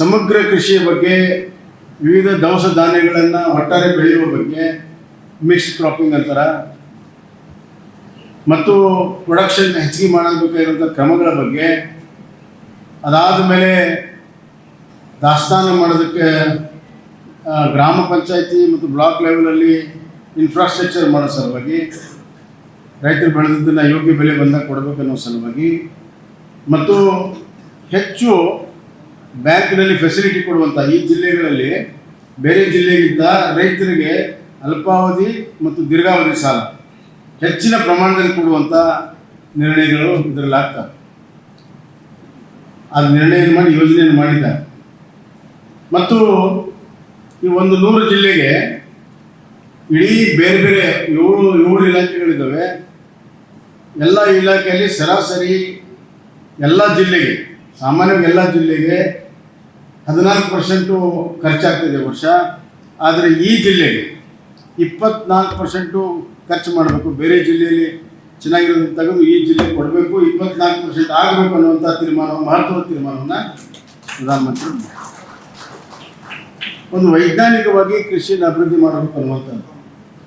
ಸಮಗ್ರ ಕೃಷಿಯ ಬಗ್ಗೆ ವಿವಿಧ ದವಸ ಧಾನ್ಯಗಳನ್ನು ಒಟ್ಟಾರೆ ಬೆಳೆಯುವ ಬಗ್ಗೆ ಮಿಕ್ಸ್ ಕ್ರಾಪಿಂಗ್ ಅಂತಾರ. ಮತ್ತು ಪ್ರೊಡಕ್ಷನ್ ಹೆಚ್ಚಿಗೆ ಮಾಡಬೇಕಾಗಿರುವಂಥ ಕ್ರಮಗಳ ಬಗ್ಗೆ, ಅದಾದ ಮೇಲೆ ದಾಸ್ತಾನು ಮಾಡೋದಕ್ಕೆ ಗ್ರಾಮ ಪಂಚಾಯಿತಿ ಮತ್ತು ಬ್ಲಾಕ್ ಲೆವೆಲಲ್ಲಿ ಇನ್ಫ್ರಾಸ್ಟ್ರಕ್ಚರ್ ಮಾಡೋ ಸಲುವಾಗಿ, ರೈತರು ಬೆಳೆದಿದ್ದನ್ನು ಯೋಗ್ಯ ಬೆಲೆ ಬಂದಾಗ ಕೊಡಬೇಕನ್ನೋ ಸಲುವಾಗಿ, ಮತ್ತು ಹೆಚ್ಚು ಬ್ಯಾಂಕ್ನಲ್ಲಿ ಫೆಸಿಲಿಟಿ ಕೊಡುವಂಥ ಈ ಜಿಲ್ಲೆಗಳಲ್ಲಿ ಬೇರೆ ಜಿಲ್ಲೆಗಿಂತ ರೈತರಿಗೆ ಅಲ್ಪಾವಧಿ ಮತ್ತು ದೀರ್ಘಾವಧಿ ಸಾಲ ಹೆಚ್ಚಿನ ಪ್ರಮಾಣದಲ್ಲಿ ಕೊಡುವಂಥ ನಿರ್ಣಯಗಳು ಇದರಲ್ಲಿ ಆಗ್ತವೆ. ಆ ನಿರ್ಣಯ ಮಾಡಿ ಯೋಜನೆಯನ್ನು ಮಾಡಿದ್ದಾರೆ. ಮತ್ತು ಈ ಒಂದು ನೂರು ಜಿಲ್ಲೆಗೆ ಇಡೀ ಬೇರೆ ಬೇರೆ ಏಳು ಏಳು ಇಲಾಖೆಗಳಿದ್ದಾವೆ. ಎಲ್ಲ ಇಲಾಖೆಯಲ್ಲಿ ಸರಾಸರಿ ಎಲ್ಲ ಜಿಲ್ಲೆಗೆ ಸಾಮಾನ್ಯವಾಗಿ ಎಲ್ಲ ಜಿಲ್ಲೆಗೆ ಹದಿನಾಲ್ಕು ಪರ್ಸೆಂಟು ಖರ್ಚಾಗ್ತಿದೆ ವರ್ಷ. ಆದರೆ ಈ ಜಿಲ್ಲೆಗೆ ಇಪ್ಪತ್ನಾಲ್ಕು ಪರ್ಸೆಂಟು ಖರ್ಚು ಮಾಡಬೇಕು. ಬೇರೆ ಜಿಲ್ಲೆಯಲ್ಲಿ ಚೆನ್ನಾಗಿರೋದನ್ನು ತೆಗೆದು ಈ ಜಿಲ್ಲೆಗೆ ಕೊಡಬೇಕು. ಇಪ್ಪತ್ನಾಲ್ಕು ಪರ್ಸೆಂಟ್ ಆಗಬೇಕು ಅನ್ನುವಂಥ ತೀರ್ಮಾನ, ಮಹತ್ವದ ತೀರ್ಮಾನವನ್ನು ಪ್ರಧಾನಮಂತ್ರಿ. ಒಂದು ವೈಜ್ಞಾನಿಕವಾಗಿ ಕೃಷಿಯನ್ನು ಅಭಿವೃದ್ಧಿ ಮಾಡಬೇಕು ಅನ್ನುವಂಥದ್ದು.